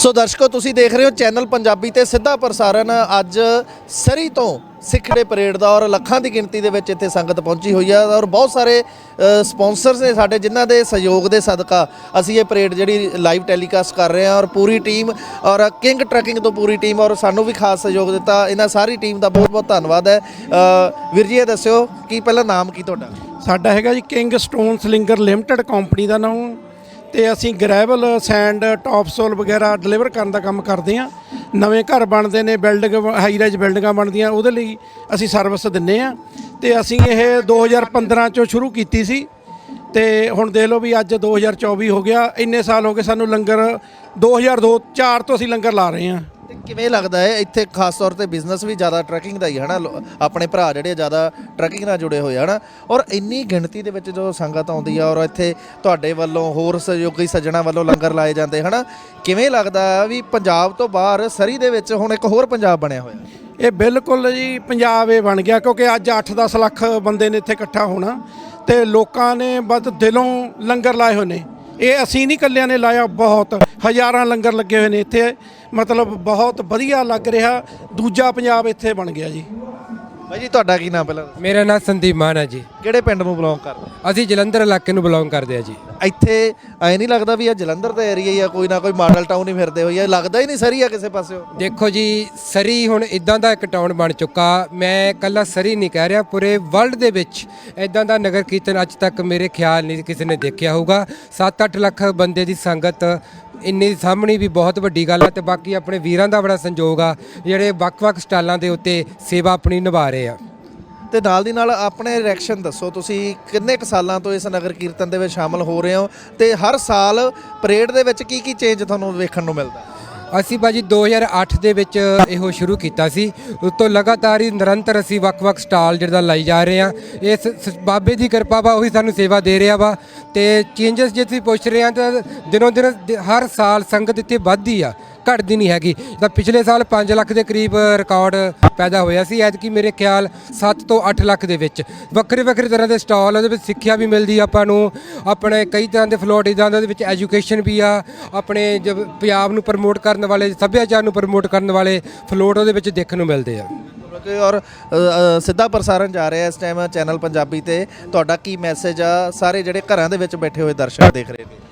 ਸੋ ਦਰਸ਼ਕੋ, ਤੁਸੀਂ ਦੇਖ ਰਹੇ ਹੋ ਚੈਨਲ ਪੰਜਾਬੀ ਤੇ ਸਿੱਧਾ ਪ੍ਰਸਾਰਣ। ਅੱਜ ਸਰੀ ਤੋਂ ਸਿੱਖੜੇ ਪਰੇਡ ਦਾ ਔਰ ਲੱਖਾਂ ਦੀ ਗਿਣਤੀ ਦੇ ਵਿੱਚ ਇੱਥੇ ਸੰਗਤ ਪਹੁੰਚੀ ਹੋਈ ਆ ਔਰ ਬਹੁਤ ਸਾਰੇ ਸਪਾਂਸਰਸ ਨੇ ਸਾਡੇ, ਜਿਨ੍ਹਾਂ ਦੇ ਸਹਿਯੋਗ ਦੇ ਸਦਕਾ ਅਸੀਂ ਇਹ ਪਰੇਡ ਜਿਹੜੀ ਲਾਈਵ ਟੈਲੀਕਾਸਟ ਕਰ ਰਹੇ ਹਾਂ ਔਰ ਪੂਰੀ ਟੀਮ ਔਰ ਕਿੰਗ ਟਰੈਕਿੰਗ ਤੋਂ ਪੂਰੀ ਟੀਮ ਔਰ ਸਾਨੂੰ ਵੀ ਖਾਸ ਸਹਿਯੋਗ ਦਿੱਤਾ। ਇਹਨਾਂ ਸਾਰੀ ਟੀਮ ਦਾ ਬਹੁਤ ਬਹੁਤ ਧੰਨਵਾਦ ਹੈ। ਵੀਰ ਜੀ ਇਹ ਦੱਸਿਓ ਕਿ ਪਹਿਲਾਂ ਨਾਮ ਕੀ ਤੁਹਾਡਾ? ਸਾਡਾ ਹੈਗਾ ਜੀ king stone slinger limited company ਦਾ ਨਾਮ। ਤੇ ਅਸੀਂ ਗ੍ਰੈਵਲ ਸੈਂਡ ਟੌਪਸੋਲ ਵਗੈਰਾ ਡਿਲੀਵਰ ਕਰਨ ਦਾ ਕੰਮ ਕਰਦੇ ਹਾਂ। ਨਵੇਂ ਘਰ ਬਣਦੇ ਨੇ ਬਿਲਡਿੰਗ ਹਾਈ ਰਾਈਜ਼ ਬਿਲਡਿੰਗਾਂ ਬਣਦੀਆਂ, ਉਹਦੇ ਲਈ ਅਸੀਂ ਸਰਵਿਸ ਦਿੰਨੇ ਆ ਤੇ ਅਸੀਂ ਇਹ 2015 ਚੋਂ ਸ਼ੁਰੂ ਕੀਤੀ ਸੀ। ਤੇ ਹੁਣ ਦੇਖ ਲਓ ਵੀ ਅੱਜ 2024 ਹੋ ਗਿਆ। ਇੰਨੇ ਸਾਲ ਹੋ ਗਏ ਸਾਨੂੰ ਲੰਗਰ 2002 4 ਤੋਂ ਅਸੀਂ ਲੰਗਰ ਲਾ ਰਹੇ ਹਾਂ। ਕਿਵੇਂ ਲੱਗਦਾ ਹੈ? ਇੱਥੇ ਖਾਸ ਤੌਰ ਤੇ ਬਿਜ਼ਨਸ ਵੀ ਜ਼ਿਆਦਾ ਟਰੈਕਿੰਗ ਦਾ ਹੀ ਹੈ ਨਾ ਲੋ- ਆਪਣੇ ਭਰਾ ਜਿਹੜੇ ਜ਼ਿਆਦਾ ਟਰੈਕਿੰਗ ਨਾਲ ਜੁੜੇ ਹੋਏ ਹਨ? ਔਰ ਇੰਨੀ ਗਿਣਤੀ ਦੇ ਵਿੱਚ ਜੋ ਸੰਗਤ ਆਉਂਦੀ ਆ, ਔਰ ਇੱਥੇ ਤੁਹਾਡੇ ਵੱਲੋਂ ਹੋਰ ਸਹਿਯੋਗੀ ਸੱਜਣਾ ਵੱਲੋਂ ਲੰਗਰ ਲਾਏ ਜਾਂਦੇ, ਹਨ? ਕਿਵੇਂ ਲੱਗਦਾ ਵੀ ਪੰਜਾਬ ਤੋਂ ਬਾਹਰ ਸਰੀ ਦੇ ਵਿੱਚ ਹੁਣ ਇੱਕ ਹੋਰ ਪੰਜਾਬ ਬਣਿਆ ਹੋਇਆ? ਇਹ ਬਿਲਕੁਲ ਜੀ ਪੰਜਾਬ ਇਹ ਬਣ ਗਿਆ, ਕਿਉਂਕਿ ਅੱਜ 8-10 ਲੱਖ ਬੰਦੇ ਨੇ ਇੱਥੇ ਇਕੱਠਾ ਹੋਣਾ ਤੇ ਲੋਕਾਂ ਨੇ ਬਸ ਦਿਲੋਂ ਲੰਗਰ ਲਾਏ ਹੋਏ ਨੇ। ਇਹ ਅਸੀਂ ਨਹੀਂ ਕੱਲਿਆਂ ਨੇ ਲਾਇਆ, ਬਹੁਤ ਹਜ਼ਾਰਾਂ ਲੰਗਰ ਲੱਗੇ ਹੋਏ ਨੇ ਇੱਥੇ। ਮਤਲਬ ਬਹੁਤ ਵਧੀਆ ਲੱਗ ਰਿਹਾ। ਦੂਜਾ ਪੰਜਾਬ ਇੱਥੇ ਬਣ ਗਿਆ ਜੀ। ਬਾਈ ਜੀ ਤੁਹਾਡਾ ਕੀ ਨਾਮ ਪਹਿਲਾਂ ਦੱਸੋ? ਮੇਰਾ ਨਾਮ ਸੰਦੀਪ ਮਾਨ ਹੈ ਜੀ। ਕਿਹੜੇ ਪਿੰਡ ਨੂੰ ਬਿਲੋਂਗ ਕਰਦੇ? ਅਸੀਂ ਜਲੰਧਰ ਇਲਾਕੇ ਨੂੰ ਬਿਲੋਂਗ ਕਰਦੇ ਆ ਜੀ। ਇੱਥੇ ਐ ਨਹੀਂ ਲੱਗਦਾ ਵੀ ਇਹ ਜਲੰਧਰ ਦਾ ਏਰੀਆ ਹੀ ਆ ਕੋਈ ਨਾ ਕੋਈ ਮਾਡਲ ਟਾਊਨ ਹੀ ਫਿਰਦੇ ਹੋਈ ਆ। ਲੱਗਦਾ ਹੀ ਨਹੀਂ ਸਰੀ ਆ ਕਿਸੇ ਪਾਸਿਓ। ਦੇਖੋ ਜੀ ਸਰੀ ਹੁਣ ਇਦਾਂ ਦਾ ਇੱਕ ਟਾਊਨ ਬਣ ਚੁੱਕਾ। ਮੈਂ ਕੱਲਾ ਸਰੀ ਨਹੀਂ ਕਹਿ ਰਿਹਾ ਪੂਰੇ ਵਰਲਡ ਦੇ ਵਿੱਚ ਇਦਾਂ ਦਾ ਨਗਰ ਕੀਰਤਨ ਅੱਜ ਤੱਕ ਮੇਰੇ ਖਿਆਲ ਨਹੀਂ ਕਿਸੇ ਨੇ ਦੇਖਿਆ ਹੋਊਗਾ। 7-8 ਲੱਖ ਬੰਦੇ ਦੀ ਸੰਗਤ ਇੰਨੀ ਸਾਹਮਣੀ ਵੀ ਬਹੁਤ ਵੱਡੀ ਗੱਲ ਆ ਤੇ ਬਾਕੀ ਆਪਣੇ ਵੀਰਾਂ ਦਾ ਬੜਾ ਸੰਯੋਗ ਆ, ਜਿਹੜੇ ਵੱਖ-ਵੱਖ ਸਟਾਲਾਂ ਦੇ ਉੱਤੇ ਸੇਵਾ ਆਪਣੀ ਨਿਭਾ ਰਹੇ ਆ। ਤੇ ਨਾਲ ਦੀ ਨਾਲ ਆਪਣੇ ਰਿਐਕਸ਼ਨ ਦੱਸੋ, ਤੁਸੀਂ ਕਿੰਨੇ ਕੁ ਸਾਲਾਂ ਤੋਂ ਇਸ ਨਗਰ ਕੀਰਤਨ ਦੇ ਵਿੱਚ ਸ਼ਾਮਲ ਹੋ ਰਹੇ ਹੋ ਤੇ ਹਰ ਸਾਲ ਪਰੇਡ ਦੇ ਵਿੱਚ ਕੀ ਕੀ ਚੇਂਜ ਤੁਹਾਨੂੰ ਵੇਖਣ ਨੂੰ ਮਿਲਦਾ? ਅਸੀਂ ਬਾਜੀ 2008 ਦੇ ਵਿੱਚ ਇਹੋ ਸ਼ੁਰੂ ਕੀਤਾ ਸੀ। ਉਸ ਤੋਂ ਲਗਾਤਾਰ ਹੀ ਨਿਰੰਤਰ ਅਸੀਂ ਵੱਖ-ਵੱਖ ਸਟਾਲ ਜਿਹੜਾ ਲਾਈ ਜਾ ਰਹੇ ਆ ਇਸ ਸ- ਬਾਬੇ ਦੀ ਕਿਰਪਾ ਵਾ, ਉਹੀ ਸਾਨੂੰ ਸੇਵਾ ਦੇ ਰਿਹਾ ਵਾ। ਤੇ ਚੇਂਜਸ ਜੇ ਤੁਸੀਂ ਪੁੱਛ ਰਹੇ ਆ ਤਾਂ ਦਿਨੋਂ ਦਿਨ ਦ- ਹਰ ਸਾਲ ਸੰਗਤ ਇੱਥੇ ਵੱਧਦੀ ਆ। ਘਟਦੀ ਨਹੀਂ ਹੈਗੀ। ਤਾਂ ਪਿਛਲੇ ਸਾਲ 5 ਲੱਖ ਦੇ ਕਰੀਬ ਰਿਕਾਰਡ ਪੈਦਾ ਹੋਇਆ ਸੀ। ਐਤਕੀ ਮੇਰੇ ਖਿਆਲ 7 ਤੋਂ 8 ਲੱਖ ਦੇ ਵਿੱਚ। ਵੱਖਰੇ ਵੱਖਰੇ ਤਰ੍ਹਾਂ ਦੇ ਸਟਾਲ ਉਹਦੇ ਵਿੱਚ ਸਿੱਖਿਆ ਵੀ ਮਿਲਦੀ ਆਪਾਂ ਨੂੰ। ਆਪਣੇ ਕਈ ਤਰ੍ਹਾਂ ਦੇ ਫਲੋਟ ਇਦਾਂ ਦੇ ਉਹਦੇ ਵਿੱਚ ਐਜੂਕੇਸ਼ਨ ਵੀ ਆ। ਆਪਣੇ ਜਬ ਪੰਜਾਬ ਨੂੰ ਪ੍ਰਮੋਟ ਕਰਨ ਵਾਲੇ, ਸੱਭਿਆਚਾਰ ਨੂੰ ਪ੍ਰਮੋਟ ਕਰਨ ਵਾਲੇ ਫਲੋਟ ਉਹਦੇ ਵਿੱਚ ਦੇਖਣ ਨੂੰ ਮਿਲਦੇ ਆ। ਕਿ ਔਰ ਸਿੱਧਾ ਪ੍ਰਸਾਰਣ ਜਾ ਰਿਹਾ ਇਸ ਟਾਈਮ ਚੈਨਲ ਪੰਜਾਬੀ ਤੇ। ਤੁਹਾਡਾ ਕੀ ਮੈਸੇਜ ਆ? ਸਾਰੇ ਜਿਹੜੇ ਘਰਾਂ ਦੇ ਵਿੱਚ ਬੈਠੇ ਹੋਏ ਦਰਸ਼ਕ ਦੇਖ ਰਹੇ ਨੇ।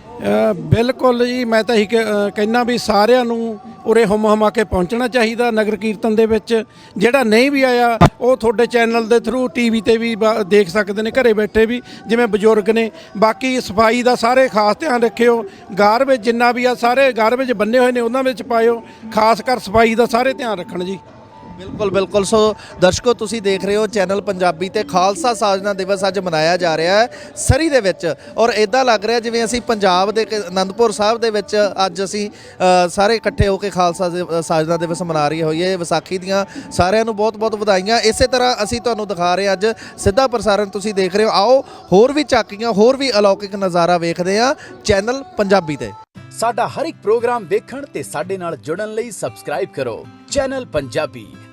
ਬਿਲਕੁਲ ਜੀ, ਮੈਂ ਤਾਂ ਇਹੀ ਕਹਿਣਾ ਵੀ ਸਾਰਿਆਂ ਨੂੰ ਉਰੇ ਹੁਮ ਹਮਾ ਕੇ ਪਹੁੰਚਣਾ ਚਾਹੀਦਾ ਨਗਰ ਕੀਰਤਨ ਦੇ ਵਿੱਚ। ਜਿਹੜਾ ਨਹੀਂ ਵੀ ਆਇਆ, ਉਹ ਤੁਹਾਡੇ ਚੈਨਲ ਦੇ ਥਰੂ ਟੀਵੀ ਤੇ ਵੀ ਬ- ਦੇਖ ਸਕਦੇ ਨੇ, ਘਰੇ ਬੈਠੇ ਵੀ, ਜਿਵੇਂ ਬਜ਼ੁਰਗ ਨੇ। ਬਾਕੀ ਸਫ਼ਾਈ ਦਾ ਸਾਰੇ ਖਾਸ ਧਿਆਨ ਰੱਖਿਓ। ਗਾਰਬੇਜ ਜਿੰਨਾ ਵੀ ਆ, ਸਾਰੇ ਗਾਰਬੇਜ ਬੰਨੇ ਹੋਏ ਨੇ, ਉਹਨਾਂ ਵਿੱਚ ਪਾਇਓ। ਖਾਸ ਕਰ ਸਫ਼ਾਈ ਦਾ ਸਾਰੇ ਧਿਆਨ ਰੱਖਣ ਜੀ। ਬਿਲਕੁਲ ਬਿਲਕੁਲ। ਸੋ ਦਰਸ਼ਕੋ, ਤੁਸੀਂ ਦੇਖ ਰਹੇ ਹੋ ਚੈਨਲ ਪੰਜਾਬੀ ਤੇ ਖਾਲਸਾ ਸਾਜਨਾ ਦਿਵਸ ਅੱਜ ਮਨਾਇਆ ਜਾ ਰਿਹਾ ਹੈ ਸਰੀ ਦੇ ਵਿੱਚ। ਔਰ ਇਦਾਂ ਲੱਗ ਰਿਹਾ ਜਿਵੇਂ ਅਸੀਂ ਪੰਜਾਬ ਦੇ ਕ- ਅਨੰਦਪੁਰ ਸਾਹਿਬ ਦੇ ਵਿੱਚ ਅੱਜ ਅਸੀਂ ਸਾਰੇ ਇਕੱਠੇ ਹੋ ਕੇ ਖਾਲਸਾ ਸਾਜਨਾ ਦਿਵਸ ਮਨਾ ਰਹੀ ਹੋਈ ਹੈ। ਵਿਸਾਖੀ ਦੀਆਂ ਸਾਰਿਆਂ ਨੂੰ ਬਹੁਤ-ਬਹੁਤ ਵਧਾਈਆਂ। ਇਸੇ ਤਰ੍ਹਾਂ ਅਸੀਂ ਤੁਹਾਨੂੰ ਦਿਖਾ ਰਹੇ ਹਾਂ ਅੱਜ ਸਿੱਧਾ ਪ੍ਰਸਾਰਣ ਤੁਸੀਂ ਦੇਖ ਰਹੇ ਹੋ। ਆਓ, ਹੋਰ ਵੀ ਝਾਕੀਆਂ, ਹੋਰ ਵੀ ਅਲੌਕਿਕ ਨਜ਼ਾਰਾ ਵੇਖਦੇ ਹਾਂ ਚੈਨਲ ਪੰਜਾਬੀ ਤੇ। ਸਾਡਾ ਹਰ ਇੱਕ ਪ੍ਰੋਗਰਾਮ ਦੇਖਣ ਤੇ ਸਾਡੇ ਨਾਲ ਜੁੜਨ ਲਈ ਸਬਸਕ੍ਰਾਈਬ ਕਰੋ। ਚੈਨਲ ਪੰਜਾਬੀ।